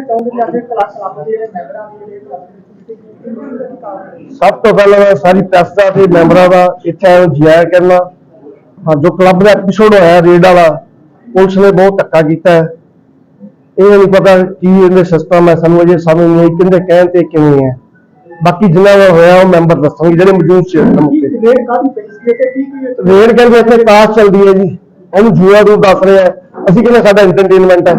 ਕਹਿਣਾ ਕਿ class club ਦੇ ਜਿਹੜੇ ਮੈਂਬਰਾਂ ਜਿਹੜੇ ਸਭ ਤੋਂ ਪਹਿਲਾਂ ਮੈਂ ਸਾਰੀ ਪ੍ਰੈਸ ਦਾ ਤੇ ਮੈਂਬਰਾਂ ਦਾ ਇੱਥੇ ਜਿਆ ਕਰਨਾ। ਹਾਂ ਜੋ ਕਲੱਬ ਦਾ ਐਪੀਸੋਡ ਹੋਇਆ ਰੇਡ ਵਾਲਾ ਪੁਲਿਸ ਨੇ ਬਹੁਤ ਧੱਕਾ ਕੀਤਾ ਇਹ ਨਹੀਂ ਪਤਾ ਕੀ ਇਹਦੇ ਸਿਸਟਮ ਹੈ ਸਾਨੂੰ ਅਜੇ ਸਮਝ ਨਹੀਂ ਕਿੰਦੇ ਕਹਿਣ ਤੇ ਕਿਵੇਂ ਹੈ। ਬਾਕੀ ਜਿਨ੍ਹਾਂ ਦਾ ਹੋਇਆ ਉਹ ਮੈਂਬਰ ਦੱਸਣਗੇ ਜਿਹੜੇ ਮੌਜੂਦ ਸੀ ਉਸ time ਕੀ ਤੇ ਰੇਟ ਕਾਹਦੀ ਪਈ ਸੀ? ਕਿ ਕੀ ਕੀ ਇਹ- ਰੇਡ ਕਰਕੇ ਇੱਥੇ ਕਾਸ ਚੱਲਦੀ ਹੈ ਜੀ। ਉਹਨੂੰ ਜੂਆ ਨੂੰ ਦੱਸ ਰਹੇ ਅਸੀਂ ਕਹਿੰਦੇ ਸਾਡਾ ਐਂਟਰਟੇਨਮੈਂਟ ਹੈ।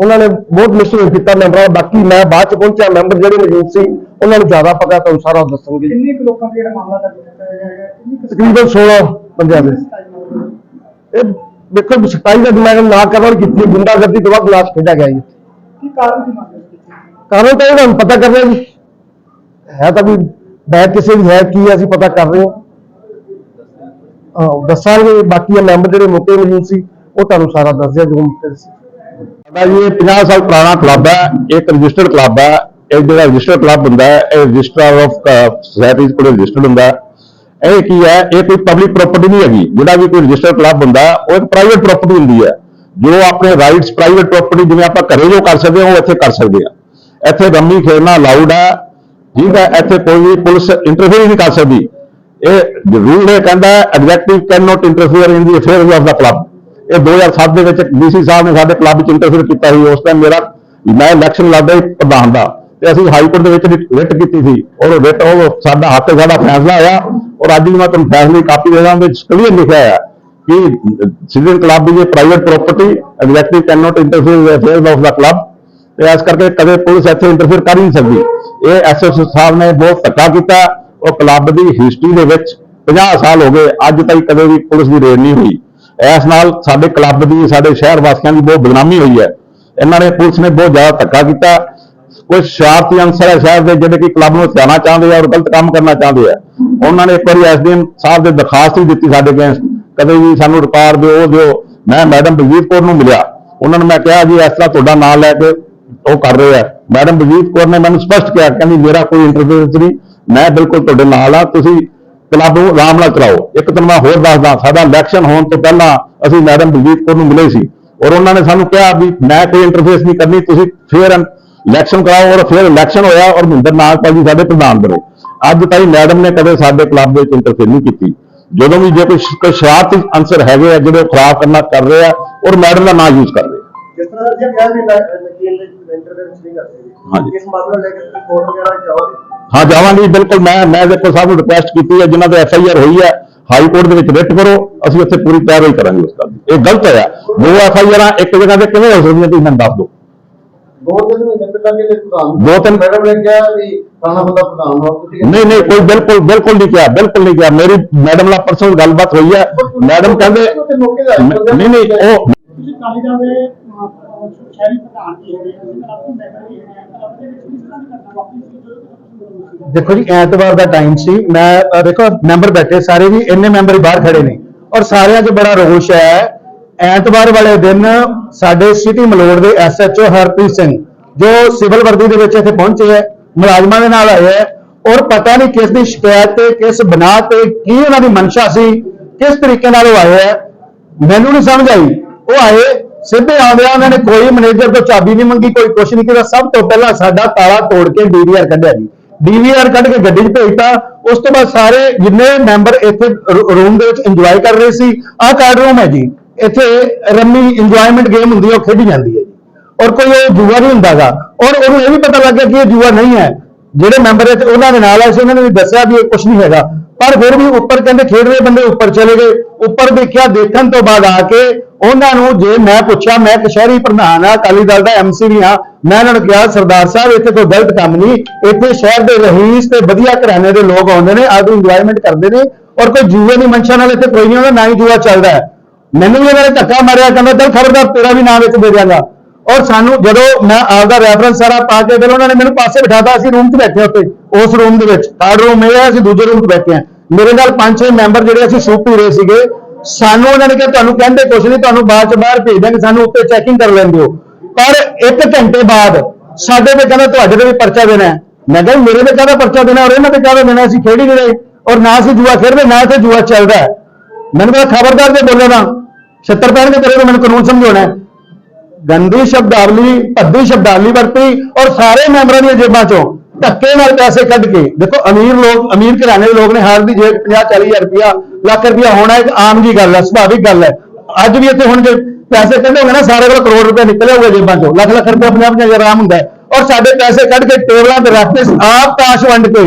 ਉਹਨਾਂ ਨੇ ਬਹੁਤ ਮਿਸਯੂਜ਼ ਕੀਤਾ ਮੈਂਬਰਾਂ ਦਾ। ਬਾਕੀ ਮੈਂ ਬਾਅਦ ਚ ਪਹੁੰਚਿਆ ਮੈਂਬਰ ਜਿਹੜੇ ਮੌਜੂਦ ਸੀ ਉਹਨਾਂ ਨੂੰ ਜ਼ਿਆਦਾ ਪਤਾ ਤੁਹਾਨੂੰ ਸਾਰਾ ਦੱਸਣਗੇ। ਕਿੰਨੇ ਕੁ ਲੋਕਾਂ ਦੇ ਜਿਹੜਾ ਮਾਮਲਾ ਦਰਜ ਕੀਤਾ ਗਿਆ ਹੈ ਕਿੰਨੀ ਕੁ ਤਕਰੀਬਨ 16 ਬੰਦਿਆਂ ਦੇ। ਇਹ ਦੇਖੋ ਸਤਾਈ ਦਾ ਦਿਮਾਗ ਨਾ ਕਰਨ ਕੀਤੀ ਗੁੰਡਾਗਰਦੀ ਤੋਂ ਬਾਅਦ ਲਾਸ਼ ਖੇਡਿਆ ਗਿਆ ਜੀ। ਕੀ ਕਾਰਨ ਮੰਨਦੇ ਹੋ ਕਾਰਨ ਤਾਂ ਇਹਨਾਂ ਨੂੰ ਪਤਾ ਕਰ ਰਹੇ ਜੀ। ਹੈ ਤਾਂ ਕੋਈ ਬੈਕ ਕਿਸੇ ਦੀ ਹੈ ਕੀ ਅਸੀਂ ਪਤਾ ਕਰ ਰਹੇ ਹਾਂ ਦੱਸਾਂਗੇ ਬਾਕੀ ਮੈਂਬਰ ਜਿਹੜੇ ਮੌਕੇ ਮੌਜੂਦ ਸੀ ਉਹ ਤੁਹਾਨੂੰ ਸਾਰਾ ਦੱਸ ਦਿਆ ਜੋ ਮੁੱਕੇ ਸੀ ਸਾਡਾ ਜੀ, ਇਹ 50 ਸਾਲ ਪੁਰਾਣਾ ਕਲੱਬ ਹੈ, ਇੱਕ ਰਜਿਸਟਰਡ ਕਲੱਬ ਹੈ ਇਹ ਜਿਹੜਾ ਰਜਿਸਟਰਡ ਕਲੱਬ ਹੁੰਦਾ ਹੈ, ਇਹ ਰਜਿਸਟਰ ਆਫ ਸੁਸਾਇਟੀਜ਼ ਕੋਲ ਰਜਿਸਟਰਡ ਹੁੰਦਾ ਹੈ। ਇਹ ਕੀ ਹੈ, ਇਹ ਕੋਈ ਪਬਲਿਕ ਪ੍ਰਾਪਰਟੀ ਨਹੀਂ ਹੈਗੀ, ਜਿਹੜਾ ਵੀ ਕੋਈ ਰਜਿਸਟਰਡ ਕਲੱਬ ਹੁੰਦਾ ਉਹ ਇੱਕ ਪ੍ਰਾਈਵੇਟ ਪ੍ਰਾਪਰਟੀ ਹੁੰਦੀ ਹੈ। ਜੋ ਆਪਣੇ ਰਾਈਟਸ ਪ੍ਰਾਈਵੇਟ ਪ੍ਰਾਪਰਟੀ ਜਿਵੇਂ ਆਪਾਂ ਘਰੇ ਜੋ ਕਰ ਸਕਦੇ ਹਾਂ, ਉਹ ਇੱਥੇ ਕਰ ਸਕਦੇ ਆ ਇੱਥੇ ਰੰਮੀ ਖੇਡਣਾ ਅਲਾਉਡ ਹੈ, ਠੀਕ ਹੈ, ਇੱਥੇ ਕੋਈ ਵੀ ਪੁਲਿਸ ਇੰਟਰਫੇਅਰ ਨਹੀਂ ਕਰ ਸਕਦੀ। ਇਹ ਰੂਲ ਇਹ ਕਹਿੰਦਾ executive can not interfere in the affairs of the club ਇਹ 2007 ਦੇ ਵਿੱਚ ਡੀਸੀ ਸਾਹਿਬ ਨੇ ਸਾਡੇ ਕਲੱਬ 'ਚ ਇੰਟਰਫੇਅਰ ਕੀਤਾ ਸੀ, ਉਸ ਟਾਈਮ ਮੇਰਾ ਮੈਂ ਇਲੈਕਸ਼ਨ ਲੜਦਾ ਸੀ ਪ੍ਰਧਾਨ ਦਾ ਤੇ ਅਸੀਂ ਹਾਈ ਕੋਰਟ ਦੇ ਵਿੱਚ ਰਿਟ ਕੀਤੀ ਸੀ। ਔਰ ਰਿਟ ਉਹ ਸਾਡਾ ਹੱਥ ਸਾਡਾ ਫੈਸਲਾ ਆਇਆ ਔਰ ਅੱਜ ਵੀ ਮੈਂ ਤੁਹਾਨੂੰ ਫੈਸਲੇ ਕਾਪੀ ਦੇ ਦਾਂ ਵਿੱਚ ਕਲੀਅਰ ਲਿਖਿਆ ਹੈ ਕਿ citizen club the private property executive can not interfere with affairs of the club ਤੇ ਇਸ ਕਰਕੇ ਕਦੇ ਪੁਲਿਸ ਇੱਥੇ ਇੰਟਰਫੇਅਰ ਕਰ ਹੀ ਨਹੀਂ ਸਕਦੀ। ਇਹ ਐਸਐਸ ਸਾਹਿਬ ਨੇ ਬਹੁਤ ਧੱਕਾ ਕੀਤਾ, ਉਹ ਕਲੱਬ ਦੀ ਹਿਸਟਰੀ ਦੇ ਵਿੱਚ 50 ਸਾਲ ਹੋ ਗਏ, ਅੱਜ ਤੱਕ ਕਦੇ ਵੀ ਪੁਲਿਸ ਦੀ ਰੇਡ ਨਹੀਂ ਹੋਈ। ਇਸ ਨਾਲ ਸਾਡੇ ਕਲੱਬ ਦੀ, ਸਾਡੇ ਸ਼ਹਿਰ ਵਾਸੀਆਂ ਦੀ ਬਹੁਤ ਬਦਨਾਮੀ ਹੋਈ ਹੈ। ਇਹਨਾਂ ਨੇ ਪੁਲਿਸ ਨੇ ਬਹੁਤ ਜ਼ਿਆਦਾ ਧੱਕਾ ਕੀਤਾ। ਕੁਝ ਸ਼ਰਾਰਤੀ ਅੰਸਰ ਹੈ ਸ਼ਹਿਰ ਦੇ ਜਿਹੜੇ ਕਿ ਕਲੱਬ ਨੂੰ ਹਥਿਆਉਣਾ ਚਾਹੁੰਦੇ ਆ ਔਰ ਗਲਤ ਕੰਮ ਕਰਨਾ ਚਾਹੁੰਦੇ ਆ। ਉਹਨਾਂ ਨੇ ਇੱਕ ਵਾਰੀ ਐਸਡੀਐਮ ਸਾਹਿਬ ਦੇ ਦਰਖਾਸਤ ਵੀ ਦਿੱਤੀ ਸਾਡੇ ਅਗੇਂਸਟ ਕਦੇ ਵੀ ਸਾਨੂੰ ਰਿਕਾਰਡ ਦਿਓ, ਉਹ ਦਿਓ। ਮੈਂ ਮੈਡਮ ਬਲਜੀਤ ਕੌਰ ਨੂੰ ਮਿਲਿਆ। ਉਹਨਾਂ ਨੂੰ ਮੈਂ ਕਿਹਾ ਜੀ, ਇਸ ਤਰ੍ਹਾਂ ਤੁਹਾਡਾ ਨਾਮ ਲੈ ਕੇ ਉਹ ਕਰ ਰਹੇ ਆ। ਮੈਡਮ ਬਲਜੀਤ ਕੌਰ ਨੇ ਮੈਨੂੰ ਸਪਸ਼ਟ ਕਿਹਾ, ਕਹਿੰਦੀ, ਮੇਰਾ ਕੋਈ ਇੰਟਰਫੇਰੈਂਸ ਨਹੀਂ। ਮੈਂ ਬਿਲਕੁਲ ਤੁਹਾਡੇ ਨਾਲ ਆ ਤੁਸੀਂ ਕਲੱਬ ਨੂੰ ਆਰਾਮ ਨਾਲ ਚਲਾਓ ਇੱਕ ਤਾਂ ਮੈਂ ਹੋਰ ਦੱਸਦਾ ਸਾਡਾ ਇਲੈਕਸ਼ਨ ਹੋਣ ਤੋਂ ਪਹਿਲਾਂ ਅਸੀਂ ਮੈਡਮ ਬਲਜੀਤ ਕੌਰ ਨੂੰ ਮਿਲੇ ਸੀ ਔਰ ਉਹਨਾਂ ਨੇ ਸਾਨੂੰ ਕਿਹਾ ਵੀ ਮੈਂ ਕੋਈ ਇੰਟਰਫੇਸ ਨਹੀਂ ਕਰਨੀ ਤੁਸੀਂ ਫੇਰ ਇਲੈਕਸ਼ਨ ਕਰਾਓ ਔਰ ਫਿਰ ਇਲੈਕਸ਼ਨ ਹੋਇਆ ਔਰ ਮਹਿੰਦਰ ਨਾਗਪਾਲ ਜੀ ਸਾਡੇ ਪ੍ਰਧਾਨ ਬਣੇ। ਅੱਜ ਤਾਈਂ ਮੈਡਮ ਨੇ ਕਦੇ ਸਾਡੇ ਕਲੱਬ ਵਿੱਚ ਇੰਟਰਫੇਰ ਨਹੀਂ ਕੀਤੀ। ਜਦੋਂ ਵੀ ਜੇ ਕੋਈ ਸ਼ਰਾਰਤੀ ਅੰਸਰ ਹੈਗੇ ਆ ਜਿਹੜੇ ਖਰਾਬ ਕਰਨਾ ਕਰ ਰਹੇ ਆ ਔਰ ਮੈਡਮ ਦਾ ਨਾਮ ਯੂਜ਼ ਕਰ ਰਹੇ ਜਿਸ ਤਰ੍ਹਾਂ ਜੀ ਕਿਹਾ ਵੀ ਇੰਟਰਫੇਰੈਂਸ ਨਹੀਂ ਕਰਦੇ। ਹਾਂਜੀ। ਇਸ ਮਾਮਲੇ ਲੈ ਕੇ ਕੋਰਟ ਵਗੈਰਾ ਜਾਓਗੇ? ਹਾਂ ਜਾਵਾਂਗੇ ਬਿਲਕੁਲ। ਮੈਂ ਮੈਂ ਦੇਖੋ ਸਾਹਿਬ ਨੂੰ ਰਿਕੁਐਸਟ ਕੀਤੀ ਹੈ ਜਿਨ੍ਹਾਂ ਤੇ ਐਫ ਆਈ ਆਰ ਹੋਈ ਹੈ ਹਾਈ ਕੋਰਟ ਦੇ ਵਿੱਚ ਰਿਟ ਕਰੋ ਅਸੀਂ ਉੱਥੇ ਪੂਰੀ ਪੈਰਵਾਈ ਕਰਾਂਗੇ ਉਸ ਦੀ। ਇਹ ਗਲਤ ਹੈ ਦੋ ਐਫ ਆਈ ਆਰਾਂ ਇੱਕ ਜਗ੍ਹਾ ਤੇ ਕਿਵੇਂ ਹੋ ਸਕਦੀਆਂ ਤੁਸੀਂ ਮੈਨੂੰ ਦੱਸ ਦਿਓ? ਦੋ ਤਿੰਨ ਮਹੀਨੇ ਪਹਿਲਾਂ ਮੇਰੇ ਪ੍ਰਧਾਨ ਦੋ ਤਿੰਨ- ਮੈਡਮ ਨੇ ਕਿਹਾ ਵੀ ਫਲਾਣਾ ਬੰਦਾ ਪ੍ਰਧਾਨ ਹੋ ਤੁਸੀਂ ਨਹੀਂ ਨਹੀਂ ਕੋਈ ਬਿਲਕੁਲ ਬਿਲਕੁਲ ਨਹੀਂ ਕਿਹਾ ਬਿਲਕੁਲ ਨਹੀਂ ਕਿਹਾ। ਮੇਰੀ ਮੈਡਮ ਨਾਲ ਪਰਸਨਲ ਗੱਲਬਾਤ ਹੋਈ ਹੈ। ਮੈਡਮ ਕਹਿੰਦੇ ਦਾ ਨਹੀਂ ਨਹੀਂ ਉਹ ਕਾਲੀ ਦਾ ਦੇ ਸ਼ਹਿਰੀ ਪ੍ਰਧਾਨ ਕੀ ਹੈਗੇ ਕਲੱਬ ਦੇ ਮੈਂਬਰ ਵੀ ਹੈਗੇ ਕਲੱਬ ਦੇ ਵਿੱਚ ਕਿਸ ਤਰ੍ਹਾਂ ਦੀ ਘਟਨਾ ਵਾਪਰੀ ਸੀ? ਦੇਖੋ ਜੀ, ਐਤਵਾਰ ਦਾ ਟਾਈਮ ਸੀ। ਮੈਂ ਦੇਖੋ ਮੈਂਬਰ ਬੈਠੇ, ਸਾਰੇ ਵੀ ਇੰਨੇ ਮੈਂਬਰ ਹੀ ਬਾਹਰ ਖੜੇ ਨੇ। ਔਰ ਸਾਰਿਆਂ 'ਚ ਬੜਾ ਰੋਸ਼ ਹੈ। ਐਤਵਾਰ ਵਾਲੇ ਦਿਨ ਸਾਡੇ ਸਿਟੀ ਮਲੋੜ ਦੇ ਐਸਐਚਓ ਹਰਪ੍ਰੀਤ ਸਿੰਘ, ਜੋ ਸਿਵਲ ਵਰਦੀ ਦੇ ਵਿੱਚ ਇੱਥੇ ਪਹੁੰਚੇ ਹੈ, ਮੁਲਾਜ਼ਮਾਂ ਦੇ ਨਾਲ ਆਏ ਹੈ। ਔਰ ਪਤਾ ਨਹੀਂ ਕਿਸ ਦੀ ਸ਼ਿਕਾਇਤ ਤੇ, ਕਿਸ ਬਣਾ ਤੇ, ਕੀ ਉਹਨਾਂ ਦੀ ਮਨਸ਼ਾ ਸੀ, ਕਿਸ ਤਰੀਕੇ ਨਾਲ ਉਹ ਆਏ ਹੈ, ਮੈਨੂੰ ਨਹੀਂ ਸਮਝ ਆਈ। ਉਹ ਆਏ, ਸਿੱਧੇ ਆਉਂਦਿਆਂ ਉਹਨਾਂ ਨੇ ਕੋਈ ਮੈਨੇਜਰ ਤੋਂ ਚਾਬੀ ਨਹੀਂ ਮੰਗੀ, ਕੋਈ ਕੁਛ ਨਹੀਂ ਕੀਤਾ। ਸਭ ਤੋਂ ਪਹਿਲਾਂ ਸਾਡਾ ਤਾਲਾ ਤੋੜ ਕੇ ਡੀਵੀਆਰ ਕੱਢਿਆ ਜੀ। ਡੀਵੀਆਰ ਕੱਢ ਕੇ ਗੱਡੀ 'ਚ ਭੇਜਤਾ। ਉਸ ਤੋਂ ਬਾਅਦ ਸਾਰੇ ਜਿੰਨੇ ਮੈਂਬਰ ਇੱਥੇ ਰੂਮ ਦੇ ਵਿੱਚ ਇੰਜੋਏ ਕਰ ਰਹੇ ਸੀ, ਆਹ ਕਾਰਡ ਰੂਮ ਹੈ ਜੀ। ਇੱਥੇ ਰੰਮੀ ਇੰਜੋਇਮੈਂਟ ਗੇਮ ਹੁੰਦੀ ਹੈ, ਉਹ ਖੇਡੀ ਜਾਂਦੀ ਹੈ ਜੀ। ਔਰ ਕੋਈ ਉਹ ਜੂਆ ਨਹੀਂ ਹੁੰਦਾਗਾ। ਔਰ ਉਹਨੂੰ ਇਹ ਵੀ ਪਤਾ ਲੱਗ ਗਿਆ ਕਿ ਇਹ ਜੂਆ ਨਹੀਂ ਹੈ। ਜਿਹੜੇ ਮੈਂਬਰ ਇੱਥੇ, ਉਹਨਾਂ ਦੇ ਨਾਲ ਆਏ ਸੀ, ਉਹਨਾਂ ਨੇ ਵੀ ਦੱਸਿਆ ਵੀ ਇਹ ਕੁਝ ਨਹੀਂ ਹੈਗਾ। ਪਰ ਫਿਰ ਵੀ ਉੱਪਰ ਕਹਿੰਦੇ ਖੇਡਦੇ ਬੰਦੇ ਉੱਪਰ ਚਲੇ ਗਏ। ਉੱਪਰ ਦੇਖਿਆ, ਦੇਖਣ ਤੋਂ ਬਾਅਦ ਆ ਕੇ ਉਹਨਾਂ ਨੂੰ ਜੇ ਮੈਂ ਪੁੱਛਿਆ, ਮੈਂ ਕਸ਼ਹਿਰੀ ਪ੍ਰਧਾਨ ਆ, ਅਕਾਲੀ ਦਲ ਦਾ ਐਮਸੀ ਵੀ ਆ ਮੈਂ ਉਹਨਾਂ ਨੂੰ ਕਿਹਾ, ਸਰਦਾਰ ਸਾਹਿਬ, ਇੱਥੇ ਕੋਈ ਗਲਤ ਕੰਮ ਨਹੀਂ। ਇੱਥੇ ਸ਼ਹਿਰ ਦੇ ਰਹੀਸ ਤੇ ਵਧੀਆ ਘਰਾਣੇ ਦੇ ਲੋਕ ਆਉਂਦੇ ਨੇ ਆਦੂ ਇੰਜੋਇਮੈਂਟ ਕਰਦੇ ਨੇ ਔਰ ਕੋਈ ਜੂਏ ਦੀ ਮਨਸ਼ਾ ਨਾਲ ਇੱਥੇ ਕੋਈ ਨਹੀਂ ਆਉਂਦਾ, ਨਾ ਹੀ ਜੂਆ ਚੱਲਦਾ ਹੈ। ਮੈਨੂੰ ਵੀ ਉਹਨਾਂ ਨੇ ਧੱਕਾ ਮਾਰਿਆ, ਕਹਿੰਦਾ, ਚੱਲ ਖਬਰਦਾਰ, ਤੇਰਾ ਵੀ ਨਾਮ ਵਿੱਚ ਦੇ ਦਿਆਂਗਾ। ਔਰ ਸਾਨੂੰ ਜਦੋਂ ਮੈਂ ਆਪਦਾ ਰੈਫਰੈਂਸ ਸਾਰਾ ਪਾ ਕੇ ਫਿਰ ਉਹਨਾਂ ਨੇ ਮੈਨੂੰ ਪਾਸੇ ਬਿਠਾਤਾ, ਅਸੀਂ ਰੂਮ 'ਚ ਬੈਠੇ ਉੱਤੇ ਉਸ ਰੂਮ ਦੇ ਵਿੱਚ। ਥਰਡ ਰੂਮ ਇਹ ਹੈ, ਅਸੀਂ ਦੂਜੇ ਰੂਮ 'ਚ ਬੈਠੇ ਹਾਂ। ਮੇਰੇ ਨਾਲ ਪੰਜ ਛੇ ਮੈਂਬਰ ਜਿਹੜੇ ਅਸੀਂ ਸੂਪ ਪੀ ਰਹੇ ਸੀਗੇ, ਸਾਨੂੰ ਉਹਨਾਂ ਨੇ ਕਿਹਾ, ਤੁਹਾਨੂੰ ਕਹਿੰਦੇ ਕੁਛ ਨਹੀਂ, ਤੁਹਾਨੂੰ ਬਾਅਦ ਚ ਬਾਹਰ ਭੇਜ ਦਾਂਗੇ ਸਾਨੂੰ ਉੱਤੇ ਚੈਕਿੰਗ ਕਰ ਲੈਂਦੇ ਹੋ। ਪਰ ਇੱਕ ਘੰਟੇ ਬਾਅਦ ਸਾਡੇ ਤੇ ਕਹਿੰਦਾ, ਤੁਹਾਡੇ ਤੇ ਵੀ ਪਰਚਾ ਦੇਣਾ ਹੈ। ਮੈਂ ਕਿਹਾ, ਮੇਰੇ ਤੇ ਕਾਹਦਾ ਪਰਚਾ ਦੇਣਾ? ਔਰ ਇਹਨਾਂ ਤੇ ਕਾਹਦਾ ਦੇਣਾ? ਅਸੀਂ ਖੇਡ ਹੀ ਨਹੀਂ ਰਹੇ। ਔਰ ਨਾ ਅਸੀਂ ਜੂਆ ਖੇਡਦੇ, ਨਾ ਇੱਥੇ ਜੂਆ ਚੱਲਦਾ ਮੈਨੂੰ ਕਹਿੰਦਾ ਖਬਰਦਾਰ ਜੇ ਬੋਲੇ ਨਾ 76 ਪੈਣਗੇ ਤੇਰੇ ਤੋਂ, ਮੈਨੂੰ ਕਾਨੂੰਨ ਸਮਝਾਉਣਾ ਗੰਦੀ ਸ਼ਬਦਾਵਲੀ, ਭੱਦੀ ਸ਼ਬਦਾਵਲੀ ਵਰਤੀ ਔਰ ਸਾਰੇ ਮੈਂਬਰਾਂ ਦੀਆਂ ਜੇਬਾਂ ਚੋਂ ਧੱਕੇ ਨਾਲ ਪੈਸੇ ਕੱਢ ਕੇ। ਦੇਖੋ, ਅਮੀਰ ਲੋਕ, ਅਮੀਰ ਘਰਾਣੇ ਦੇ ਲੋਕ ਨੇ, ਹਰ ਦੀ ਜੇਬ 50 40000 ਰੁਪਇਆ, ਲੱਖ ਰੁਪਇਆ ਹੋਣਾ ਇੱਕ ਆਮ ਜੀ ਗੱਲ ਹੈ, ਸੁਭਾਵਿਕ ਗੱਲ ਹੈ। ਅੱਜ ਵੀ ਇੱਥੇ ਹੁਣ ਜੇ ਪੈਸੇ ਕੱਢੋਗੇ ਨਾ, ਸਾਰੇ ਕੋਲ ਕਰੋੜ ਰੁਪਏ ਨਿਕਲੇ ਹੋਏ ਜੇਬਾਂ ਚੋਂ। ਲੱਖ ਲੱਖ ਰੁਪਏ 50 50 ਹਜ਼ਾਰ ਆਮ ਹੁੰਦਾ ਔਰ ਸਾਡੇ ਪੈਸੇ ਕੱਢ ਕੇ ਟੇਬਲਾਂ ਤੇ ਰੱਖ ਕੇ ਆਪ ਤਾਸ਼ ਵੰਡ ਕੇ,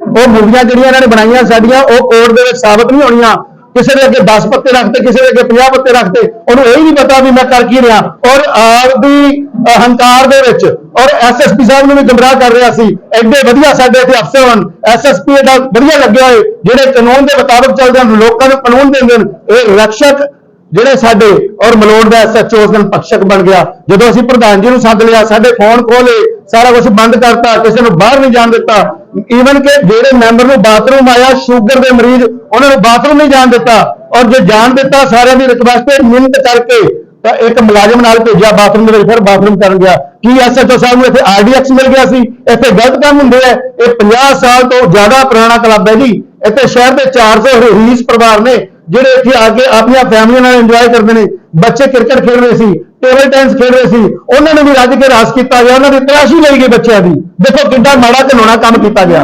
ਉਹ ਮੂਵੀਆਂ ਜਿਹੜੀਆਂ ਇਹਨਾਂ ਨੇ ਬਣਾਈਆਂ ਸਾਡੀਆਂ, ਉਹ ਕੋਰਟ ਦੇ ਵਿੱਚ ਸਾਬਤ ਨਹੀਂ ਹੋਣੀਆਂ। ਕਿਸੇ ਦੇ ਅੱਗੇ 10 ਪੱਤੇ ਰੱਖਦੇ, ਕਿਸੇ ਦੇ ਅੱਗੇ 50 ਪੱਤੇ ਰੱਖਦੇ, ਉਹਨੂੰ ਇਹ ਹੀ ਨਹੀਂ ਪਤਾ ਵੀ ਮੈਂ ਕਰ ਕੀ ਰਿਹਾ। ਔਰ ਆਪਦੀ ਹੰਕਾਰ ਦੇ ਵਿੱਚ, ਔਰ ਐਸਐਸਪੀ ਸਾਹਿਬ ਨੂੰ ਵੀ ਗੁੰਮਰਾਹ ਕਰ ਰਿਹਾ ਸੀ। ਐਡੇ ਵਧੀਆ ਸਾਡੇ ਇੱਥੇ ਅਫਸਰ ਹਨ। ਐਸਐਸਪੀ ਦਾ ਵਧੀਆ ਲੱਗਿਆ ਹੋਏ, ਜਿਹੜੇ ਕਾਨੂੰਨ ਦੇ ਮੁਤਾਬਕ ਚੱਲਦੇ ਹਨ, ਲੋਕਾਂ ਨੂੰ ਕਾਨੂੰਨ ਦਿੰਦੇ ਹਨ। ਇਹ ਰਕਸ਼ਕ ਜਿਹੜੇ ਸਾਡੇ, ਔਰ ਮਲੋੜ ਦਾ ਐਸਐਚਓ ਉਸ ਦਿਨ ਪક્ષਕ ਬਣ ਗਿਆ। ਜਦੋਂ ਅਸੀਂ ਪ੍ਰਧਾਨ ਜੀ ਨੂੰ ਸੱਦ ਲਿਆ, ਸਾਡੇ ਫੋਨ ਖੋਲੇ ਸਾਰਾ ਕੁਝ ਬੰਦ ਕਰਤਾ, ਕਿਸੇ ਨੂੰ ਬਾਹਰ ਨਹੀਂ ਜਾਣ ਦਿੱਤਾ। ਈਵਨ ਕਿ ਜਿਹੜੇ ਮੈਂਬਰ ਨੂੰ ਬਾਥਰੂਮ ਆਇਆ, ਸ਼ੂਗਰ ਦੇ ਮਰੀਜ਼, ਉਹਨਾਂ ਨੂੰ ਬਾਥਰੂਮ ਨਹੀਂ ਜਾਣ ਦਿੱਤਾ। ਔਰ ਜੇ ਜਾਣ ਦਿੱਤਾ, ਸਾਰਿਆਂ ਦੀ ਰਿਕਵੈਸਟ ਤੇ ਮਿਹਨਤ ਕਰਕੇ ਤਾਂ ਇੱਕ ਮੁਲਾਜ਼ਮ ਨਾਲ ਭੇਜਿਆ ਬਾਥਰੂਮ ਦੇ ਵਿੱਚ, ਫਿਰ ਬਾਥਰੂਮ ਕਰਨ ਗਿਆ। ਕੀ ਐਸਐਚਓ ਸਾਹਿਬ ਨੂੰ ਇੱਥੇ ਆਰਡੀਐਕਸ ਮਿਲ ਗਿਆ ਸੀ? ਇੱਥੇ ਗਲਤ ਕੰਮ ਹੁੰਦੇ ਆ। ਇਹ 50 ਸਾਲ ਤੋਂ ਜ਼ਿਆਦਾ ਪੁਰਾਣਾ ਕਲੱਬ ਹੈ ਜੀ। ਇੱਥੇ ਸ਼ਹਿਰ ਦੇ 400 ਰੀਸ ਪਰਿਵਾਰ ਨੇ। ਜਿਹੜੇ ਇੱਥੇ ਆ ਕੇ ਆਪਣੀਆਂ ਫੈਮਲੀਆਂ ਨਾਲ ਇੰਜੋਏ ਕਰਦੇ ਨੇ ਬੱਚੇ ਕ੍ਰਿਕਟ ਖੇਡ ਰਹੇ ਸੀ ਟੇਬਲ ਟੈਨਿਸ ਖੇਡ ਰਹੇ ਸੀ ਉਹਨਾਂ ਨੂੰ ਵੀ ਰੱਜ ਕੇ ਰਾਸ ਕੀਤਾ ਗਿਆ ਉਹਨਾਂ ਦੀ ਤਲਾਸ਼ੀ ਲਈ ਗਈ ਬੱਚਿਆਂ ਦੀ। ਦੇਖੋ ਕਿੰਨਾ ਮਾੜਾ ਘਿਨਾਉਣਾ ਕੰਮ ਕੀਤਾ ਗਿਆ।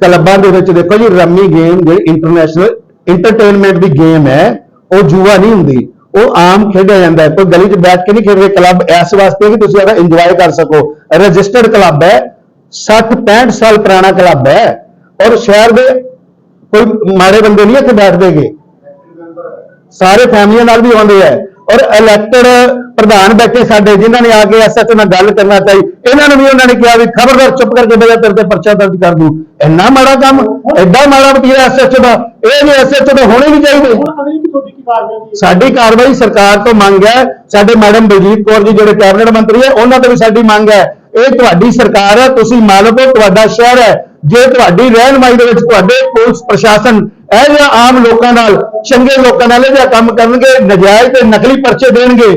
ਕਲੱਬਾਂ ਦੇ ਵਿੱਚ ਦੇਖੋ ਜੀ ਰੰਮੀ ਗੇਮ ਜਿਹੜੀ ਇੰਟਰਨੈਸ਼ਨਲ ਇੰਟਰਟੇਨਮੈਂਟ ਦੀ ਗੇਮ ਹੈ ਉਹ ਜੂਆ ਨਹੀਂ ਹੁੰਦੀ। ਉਹ ਆਮ ਖੇਡਿਆ ਜਾਂਦਾ ਹੈ ਕੋਈ ਗਲੀ 'ਚ ਬੈਠ ਕੇ ਨਹੀਂ ਖੇਡਦੇ ਕਲੱਬ ਇਸ ਵਾਸਤੇ ਕਿ ਤੁਸੀਂ ਇਹਦਾ ਇੰਜੋਏ ਕਰ ਸਕੋ। ਰਜਿਸਟਰਡ ਕਲੱਬ ਹੈ 60 65 ਸਾਲ ਪੁਰਾਣਾ ਕਲੱਬ ਹੈ ਔਰ ਸ਼ਹਿਰ ਦੇ ਕੋਈ ਮਾੜੇ ਬੰਦੇ ਨਹੀਂ ਇੱਥੇ ਬੈਠਦੇਗੇ। ਸਾਰੇ ਫੈਮਲੀਆਂ ਨਾਲ ਵੀ ਆਉਂਦੇ ਆ ਔਰ ਇਲੈਕਟਡ ਪ੍ਰਧਾਨ ਬੈਠੇ ਸਾਡੇ ਜਿਨ੍ਹਾਂ ਨੇ ਆ ਕੇ ਐਸਐਚਓ ਨਾਲ ਗੱਲ ਕਰਨਾ ਚਾਹੀ, ਇਹਨਾਂ ਨੂੰ ਵੀ ਉਹਨਾਂ ਨੇ ਕਿਹਾ ਵੀ ਖਬਰਦਾਰ ਚੁੱਪ ਕਰਕੇ ਬਜਾ ਤੇਰੇ ਤੇ ਪਰਚਾ ਦਰਜ ਕਰ ਦੂ। ਇੰਨਾ ਮਾੜਾ ਕੰਮ ਐਡਾ ਮਾੜਾ ਵਤੀਰਾ ਐਸਐਚਓ ਦਾ, ਇਹ ਜੇ ਐਸਐਚਓ ਦਾ ਹੋਣੇ ਨਹੀਂ ਚਾਹੀਦੇ। ਸਾਡੀ ਕਾਰਵਾਈ ਸਰਕਾਰ ਤੋਂ ਮੰਗ ਹੈ, ਸਾਡੇ ਮੈਡਮ ਬਲਜੀਤ ਕੌਰ ਜੀ, ਜਿਹੜੇ ਕੈਬਨਿਟ ਮੰਤਰੀ ਹੈ, ਉਹਨਾਂ ਤੋਂ ਵੀ ਸਾਡੀ ਮੰਗ ਹੈ। ਇਹ ਤੁਹਾਡੀ ਸਰਕਾਰ ਹੈ, ਤੁਸੀਂ ਮਾਲਕ ਹੋ, ਤੁਹਾਡਾ ਸ਼ਹਿਰ ਹੈ। ਜੇ ਤੁਹਾਡੀ ਰਹਿਨਮਾਈ ਦੇ ਵਿੱਚ ਤੁਹਾਡੇ ਪੁਲਿਸ ਪ੍ਰਸ਼ਾਸਨ ਇਹ ਜਿਹਾ ਆਮ ਲੋਕਾਂ ਨਾਲ, ਚੰਗੇ ਲੋਕਾਂ ਨਾਲ ਇਹ ਜਿਹਾ ਕੰਮ ਕਰਨਗੇ, ਨਜਾਇਜ਼ ਤੇ ਨਕਲੀ ਪਰਚੇ ਦੇਣਗੇ,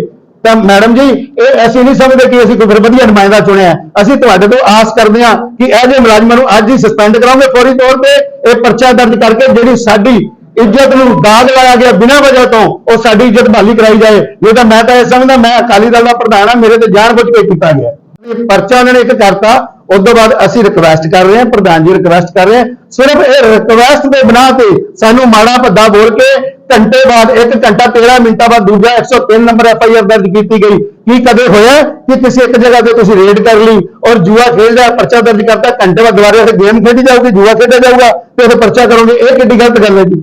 ਤਾਂ ਮੈਡਮ ਜੀ, ਇਹ ਅਸੀਂ ਨਹੀਂ ਸਮਝਦੇ ਕਿ ਅਸੀਂ ਕੋਈ ਫਿਰ ਵਧੀਆ ਨੁਮਾਇੰਦਾ ਚੁਣਿਆ। ਅਸੀਂ ਤੁਹਾਡੇ ਤੋਂ ਆਸ ਕਰਦੇ ਹਾਂ ਕਿ ਇਹ ਜਿਹੇ ਮੁਲਾਜ਼ਮਾਂ ਨੂੰ ਅੱਜ ਹੀ ਸਸਪੈਂਡ ਕਰਾਂਗੇ ਫੌਰੀ ਤੌਰ ਤੇ। ਇਹ ਪਰਚਾ ਦਰਜ ਕਰਕੇ ਜਿਹੜੀ ਸਾਡੀ ਇੱਜ਼ਤ ਨੂੰ ਦਾਗ ਲਾਇਆ ਗਿਆ ਬਿਨਾਂ ਵਜ੍ਹਾ ਤੋਂ, ਉਹ ਸਾਡੀ ਇੱਜ਼ਤ ਬਹਾਲੀ ਕਰਾਈ ਜਾਏ। ਨਹੀਂ ਤਾਂ ਮੈਂ ਤਾਂ ਇਹ ਸਮਝਦਾ, ਮੈਂ ਅਕਾਲੀ ਦਲ ਦਾ ਪ੍ਰਧਾਨ ਹਾਂ, ਮੇਰੇ ਤੇ ਜਾਣ ਬੁੱਝ ਕੇ ਕੀਤਾ ਗਿਆ। ਪਰਚਾ ਉਹਨਾਂ ਨੇ ਇੱਕ ਕਰਤਾ ਉਸ ਤੋਂ ਬਾਅਦ ਅਸੀਂ ਰਿਕਵੈਸਟ ਕਰ ਰਹੇ ਹਾਂ ਪ੍ਰਧਾਨ ਜੀ ਰਿਕਵੈਸਟ ਕਰ ਰਹੇ ਹੈ। ਸਿਰਫ ਇਹ ਰਿਕਵੈਸਟ ਦੇ ਬਿਨਾਂ ਤੇ ਸਾਨੂੰ ਮਾੜਾ ਭੱਦਾ ਬੋਲ ਕੇ ਘੰਟੇ ਬਾਅਦ 1 ਘੰਟਾ 13 ਮਿੰਟਾਂ ਬਾਅਦ ਦੂਜਾ 103 ਨੰਬਰ ਐਫ ਆਈ ਆਰ ਦਰਜ ਕੀਤੀ ਗਈ। ਕੀ ਕਦੇ ਹੋਇਆ ਕਿ ਕਿਸੇ ਇੱਕ ਜਗ੍ਹਾ ਤੇ ਤੁਸੀਂ ਰੇਡ ਕਰ ਲਈ ਔਰ ਜੂਆ ਖੇਡਦਾ ਪਰਚਾ ਦਰਜ ਕਰਤਾ ਘੰਟੇ ਬਾਅਦ ਦੁਬਾਰਾ ਉਹ ਗੇਮ ਖੇਡੀ ਜਾਊਗੀ ਜੂਆ ਖੇਡਿਆ ਜਾਊਗਾ ਤੇ ਉਹ ਪਰਚਾ ਕਰੋਗੇ ਇਹ ਕਿੱਡੀ ਗਲਤ ਗੱਲ ਹੈ ਜੀ।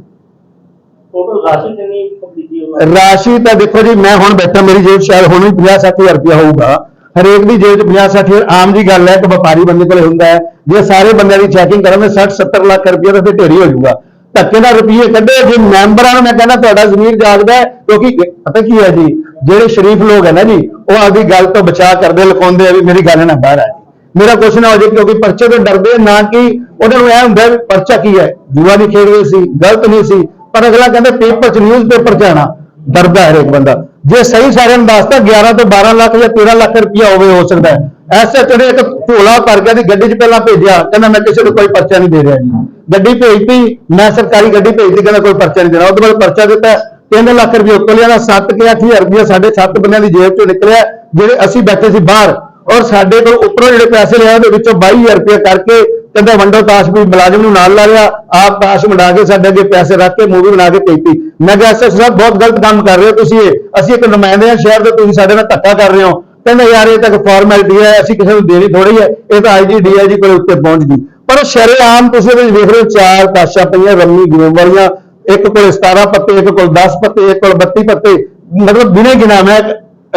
ਟੋਟਲ ਰਾਸ਼ੀ ਕਿੰਨੀ ਤਾਂ ਦੇਖੋ ਜੀ ਮੈਂ ਹੁਣ ਬੈਠਾ ਮੇਰੀ ਜੇਬ ਸ਼ਾਇਦ ਹੁਣ ਵੀ 50 60000 ਰੁਪਇਆ ਹੋਊਗਾ। ਹਰੇਕ ਦੀ ਜੇਬ 'ਚ 50 60000 ਆਮ ਜੀ ਗੱਲ ਹੈ ਕਿ ਵਪਾਰੀ ਬੰਦੇ ਕੋਲੇ ਹੁੰਦਾ ਹੈ, ਜੇ ਸਾਰੇ ਬੰਦਿਆਂ ਦੀ ਚੈਕਿੰਗ ਕਰਾਂਗੇ 60 70 ਲੱਖ ਰੁਪਇਆ ਤਾਂ ਫਿਰ ਢੇਰੀ ਹੋ ਜਾਊਗਾ। ਧੱਕੇ ਦਾ ਰੁਪਏ ਕੱਢੇ, ਜੇ ਮੈਂਬਰਾਂ ਨੂੰ ਮੈਂ ਕਹਿੰਦਾ ਤੁਹਾਡਾ ਜ਼ਮੀਰ ਜਾਗਦਾ ਕਿਉਂਕਿ ਪਤਾ ਕੀ ਹੈ ਜੀ, ਜਿਹੜੇ ਸ਼ਰੀਫ ਲੋਕ ਹੈ ਨਾ ਜੀ, ਉਹ ਆਪਦੀ ਗੱਲ ਤੋਂ ਬਚਾ ਕਰਦੇ, ਲੁਕਾਉਂਦੇ ਆ ਵੀ ਮੇਰੀ ਗੱਲ ਨਾ ਬਾਹਰ ਆ ਮੇਰਾ ਕੁਛ ਨਾ ਹੋ ਜਾਏ, ਕਿਉਂਕਿ ਪਰਚੇ ਤੋਂ ਡਰਦੇ ਨਾ ਕਿ ਉਹਨਾਂ ਨੂੰ ਇਹ ਹੁੰਦਾ ਵੀ ਪਰਚਾ ਕੀ ਹੈ। ਜੂਆ ਨਹੀਂ ਖੇਡਦੇ ਸੀ, ਗਲਤ ਨਹੀਂ ਸੀ, ਪਰ ਅਗਲਾ ਕਹਿੰਦਾ ਪੇਪਰ ਚ ਨਿਊਜ਼ ਪੇਪਰ ਚ ਆਣਾ ਡਰਦਾ ਹਰੇਕ ਬੰਦਾ। ਜੇ ਸਹੀ ਸਾਰਿਆਂ ਨੂੰ ਦੱਸਦਾ 11 ਤੋਂ 12 ਲੱਖ ਜਾਂ 13 ਲੱਖ ਰੁਪਇਆ ਹੋਵੇ, ਹੋ ਸਕਦਾ ਹੈ। ਐਸਐਚ ਨੇ ਇੱਕ ਝੋਲਾ ਭਰ ਕੇ ਦੀ ਗੱਡੀ 'ਚ ਪਹਿਲਾਂ ਭੇਜਿਆ, ਕਹਿੰਦਾ ਮੈਂ ਕਿਸੇ ਨੂੰ ਕੋਈ ਪਰਚਾ ਨਹੀਂ ਦੇ ਰਿਹਾ ਜੀ। ਗੱਡੀ ਭੇਜਤੀ, ਮੈਂ ਸਰਕਾਰੀ ਗੱਡੀ ਭੇਜਦੀ ਕਹਿੰਦਾ ਕੋਈ ਪਰਚਾ ਨਹੀਂ ਦੇਣਾ। ਉਹਦੇ ਬਾਅਦ ਪਰਚਾ ਦਿੱਤਾ 3 ਲੱਖ ਰੁਪਏ ਉੱਤੋਂ ਲਿਆ 7 ਕਿ 8000 ਰੁਪਏ ਸਾਡੇ 7 ਬੰਦਿਆਂ ਦੀ ਜੇਬ 'ਚੋਂ ਨਿਕਲਿਆ, ਜਿਹੜੇ ਅਸੀਂ ਬੈਠੇ ਸੀ ਬਾਹਰ। ਔਰ ਸਾਡੇ ਕੋਲ ਉੱਪਰੋਂ ਜਿਹੜੇ ਪੈਸੇ ਲਿਆ, ਉਹਦੇ ਵਿੱਚੋਂ 22000 ਰੁਪਏ ਕਰਕੇ ਕਹਿੰਦਾ ਵੰਡੋ ਤਾਸ਼ ਵੀ ਮੁਲਾਜ਼ਮ ਨੂੰ ਨਾਲ ਲਾ ਲਿਆ ਆਪ ਤਾਸ਼ ਵੰਡਾ ਕੇ ਸਾਡੇ ਅੱਗੇ ਪੈਸੇ ਰੱਖ ਕੇ ਮੂਵੀ ਬਣਾ ਕੇ ਭੇਜਤੀ। ਮੈਂ ਕਿਹਾ ਐਸਐਸ ਸਾਹਿਬ, ਬਹੁਤ ਗਲਤ ਕੰਮ ਕਰ ਰਹੇ ਹੋ ਤੁਸੀਂ ਇਹ। ਅਸੀਂ ਇੱਕ ਨੁਮਾਇੰਦੇ ਹਾਂ ਸ਼ਹਿਰ ਦੇ, ਤੁਸੀਂ ਸਾਡੇ ਨਾਲ ਧੱਕਾ ਕਰ ਰਹੇ ਹੋ। ਕਹਿੰਦਾ, ਯਾਰ, ਇਹ ਤਾਂ ਫਾਰਮੈਲਿਟੀ ਹੈ, ਅਸੀਂ ਕਿਸੇ ਨੂੰ ਦੇਣੀ ਥੋੜੀ ਹੈ। ਇਹ ਤਾਂ ਆਈਜੀ ਡੀਆਈਜੀ ਕੋਲ ਉੱਤੇ ਪਹੁੰਚ ਗਈ। ਪਰ ਉਹ ਸ਼ਰੇਆਮ ਤੁਸੀਂ ਇਹਦੇ ਵੇਖ ਰਹੇ ਹੋ, ਚਾਰ ਤਾਸ਼ਾਂ ਪਈਆਂ ਰੰਮੀ ਗੇਮ ਵਾਲੀਆਂ ਇੱਕ ਕੋਲ 17 ਪੱਤੇ, ਇੱਕ ਕੋਲ 10 ਪੱਤੇ, ਇੱਕ ਕੋਲ 32 ਪੱਤੇ। ਮਤਲਬ ਬਿਨੇ ਗਿਣਾ ਮੈਂ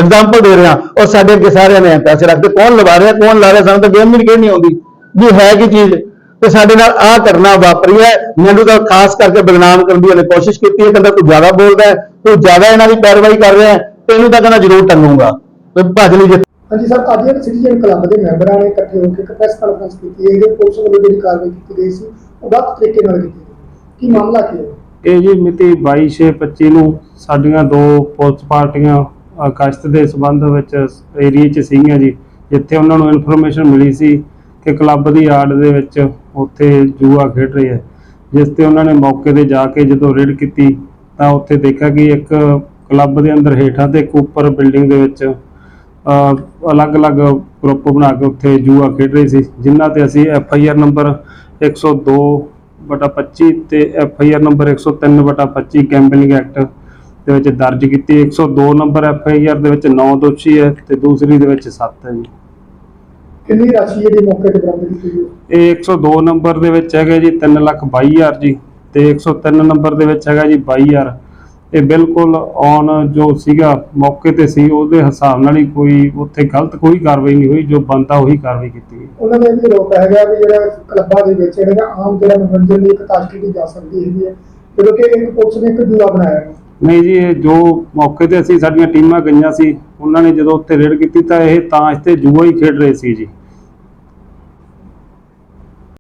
ਐਗਜ਼ਾਮਪਲ ਦੇ ਰਿਹਾ। ਔਰ ਸਾਡੇ ਅੱਗੇ ਸਾਰਿਆਂ ਨੇ ਪੈਸੇ ਰੱਖਦੇ ਕੌਣ ਲਵਾ ਰਿਹਾ, ਕੌਣ ਲਾ ਰਿਹਾ, ਸਾਨੂੰ ਤਾਂ ਗੇਮ ਵੀ ਨਹੀਂ ਖੇਡਣੀ ਆਉਂਦੀ। ਵੀ ਹੈ ਕੀ ਚੀਜ਼? ਤੇ ਸਾਡੇ ਨਾਲ ਆਹ ਕਰਨਾ ਵਾਪਰੀ ਹੈ। ਮੈਨੂੰ ਤਾਂ ਖਾਸ ਕਰਕੇ ਬਦਨਾਮ ਕਰਨ ਦੀ ਉਹਨੇ ਕੋਸ਼ਿਸ਼ ਕੀਤੀ ਹੈ ਕਹਿੰਦਾ ਤੂੰ ਜ਼ਿਆਦਾ ਬੋਲਦਾ ਹੈ ਤੂੰ ਜ਼ਿਆਦਾ ਇਹਨਾਂ ਦੀ ਪੈਰਵਾਈ ਕਰ ਰਿਹਾ ਹੈ ਤੈਨੂੰ ਤਾਂ ਕਹਿੰਦਾ ਜ਼ਰੂਰ ਟੰਗੂਗਾ। ਤੇ ਭੱਜ ਲਈ ਜੇ ਹਾਂਜੀ ਸਰ ਅੱਜ ਜਿਹੜੇ ਸਿਟੀਜ਼ਨ ਕਲੱਬ ਦੇ ਮੈਂਬਰਾਂ ਨੇ ਇਕੱਠੇ ਹੋ ਕੇ ਇੱਕ ਪ੍ਰੈਸ ਕਾਨਫਰੰਸ ਕੀਤੀ ਹੈ ਇਹ ਪੁਲਿਸ ਵੱਲੋਂ ਜਿਹੜੀ ਕਾਰਵਾਈ ਕੀਤੀ ਗਈ ਸੀ ਉਹ ਗਲਤ ਤਰੀਕੇ ਨਾਲ ਕੀਤੀ ਗਈ ਕੀ ਮਾਮਲਾ ਕੀ ਹੈ? ਇਹ ਜੀ ਮਿਤੀ 22/6/25 ਨੂੰ ਸਾਡੀਆਂ ਦੋ ਪੁਲਿਸ ਪਾਰਟੀਆਂ ਅ, ਗਸ਼ਤ ਦੇ ਸਬੰਧ ਵਿੱਚ ਏਰੀਏ 'ਚ ਸੀਗੀਆਂ ਜੀ ਜਿੱਥੇ ਉਹਨਾਂ ਨੂੰ ਇਨਫੋਰਮੇਸ਼ਨ ਮਿਲੀ ਸੀ। ਕਿ ਕਲੱਬ ਦੀ ਆੜ ਦੇ ਵਿੱਚ ਉੱਥੇ ਜੂਆ ਖੇਡ ਰਹੇ ਹੈ ਜਿਸ ਤੇ ਉਹਨਾਂ ਨੇ ਮੌਕੇ ਤੇ ਜਾ ਕੇ ਜਦੋਂ ਰੇਡ ਕੀਤੀ, ਤਾਂ ਉੱਥੇ ਦੇਖਿਆ ਕਿ ਇੱਕ ਕਲੱਬ ਦੇ ਅੰਦਰ ਹੇਠਾਂ ਤੇ ਇੱਕ ਉੱਪਰ ਬਿਲਡਿੰਗ ਦੇ ਵਿੱਚ ਅਲੱਗ-ਅਲੱਗ ਗਰੁੱਪ ਬਣਾ ਕੇ ਉੱਥੇ ਜੂਆ ਖੇਡ ਰਹੇ ਸੀ, ਜਿਨ੍ਹਾਂ ਤੇ ਅਸੀਂ ਐਫ ਆਈ ਆਰ ਨੰਬਰ 102 ਬਟਾ 25 ਤੇ ਐਫ ਆਈ ਆਰ ਨੰਬਰ 103 ਬਟਾ 25 ਗੈਂਬਲਿੰਗ ਐਕਟ ਦੇ ਵਿੱਚ ਦਰਜ ਕੀਤੀ। 102 ਨੰਬਰ ਐਫ ਆਈ ਆਰ ਦੇ ਵਿੱਚ 9 ਦੋਸ਼ੀ ਹੈ ਤੇ ਦੂਸਰੀ ਦੇ ਵਿੱਚ 7 ਹੈ ਜੀ। ਕਿੰਨੀ ਰਾਸ਼ੀ ਜਿਹੜੀ ਮੌਕੇ ਤੇ ਬਰਾਮਦ ਕੀਤੀ ਗਈ? ਇਹ 102 ਨੰਬਰ ਦੇ ਵਿੱਚ ਹੈਗਾ ਜੀ 322000 ਜੀ ਤੇ 103 ਨੰਬਰ ਦੇ ਵਿੱਚ ਹੈਗਾ ਜੀ 22000 ਇਹ ਬਿਲਕੁਲ ਔਨ ਜੋ ਸੀਗਾ ਮੌਕੇ ਤੇ ਸੀ ਉਹਦੇ ਹਿਸਾਬ ਨਾਲ ਹੀ ਕੋਈ ਉੱਥੇ ਗਲਤ ਕੋਈ ਕਾਰਵਾਈ ਨਹੀਂ ਹੋਈ ਜੋ ਬੰਦਾ ਉਹੀ ਕਾਰਵਾਈ ਕੀਤੀ ਗਈ। ਉਹਨਾਂ ਨੇ ਵੀ ਰੋਕ ਹੈਗਾ ਵੀ ਜਿਹੜਾ ਕਲੱਬਾਂ ਦੇ ਵਿੱਚ ਜਿਹੜਾ ਆਮ ਜਿਹੜਾ ਮਨੋਰੰਜਨ ਲਈ ਇੱਕ ਤਾਸ਼ ਖੇਡੀ ਜਾ ਸਕਦੀ ਹੈਗੀ ਹੈ। ਜਦੋਂ ਕਿ ਇੱਕ ਪੁਲਿਸ ਨੇ ਇੱਕ ਜੂਆ ਬਣਾਇਆ। ਨਹੀਂ ਜੀ ਇਹ ਜੋ ਮੌਕੇ ਤੇ ਅਸੀਂ ਸਾਡੀਆਂ ਟੀਮਾਂ ਗਈਆਂ ਸੀ ਉਹਨਾਂ ਨੇ ਜਦੋਂ ਉੱਥੇ ਰੇਡ ਕੀਤੀ ਤਾਂ ਇਹ ਤਾਂ ਇੱਥੇ ਜੂਆ ਹੀ ਖੇਡ ਰਹੇ ਸੀ ਜੀ।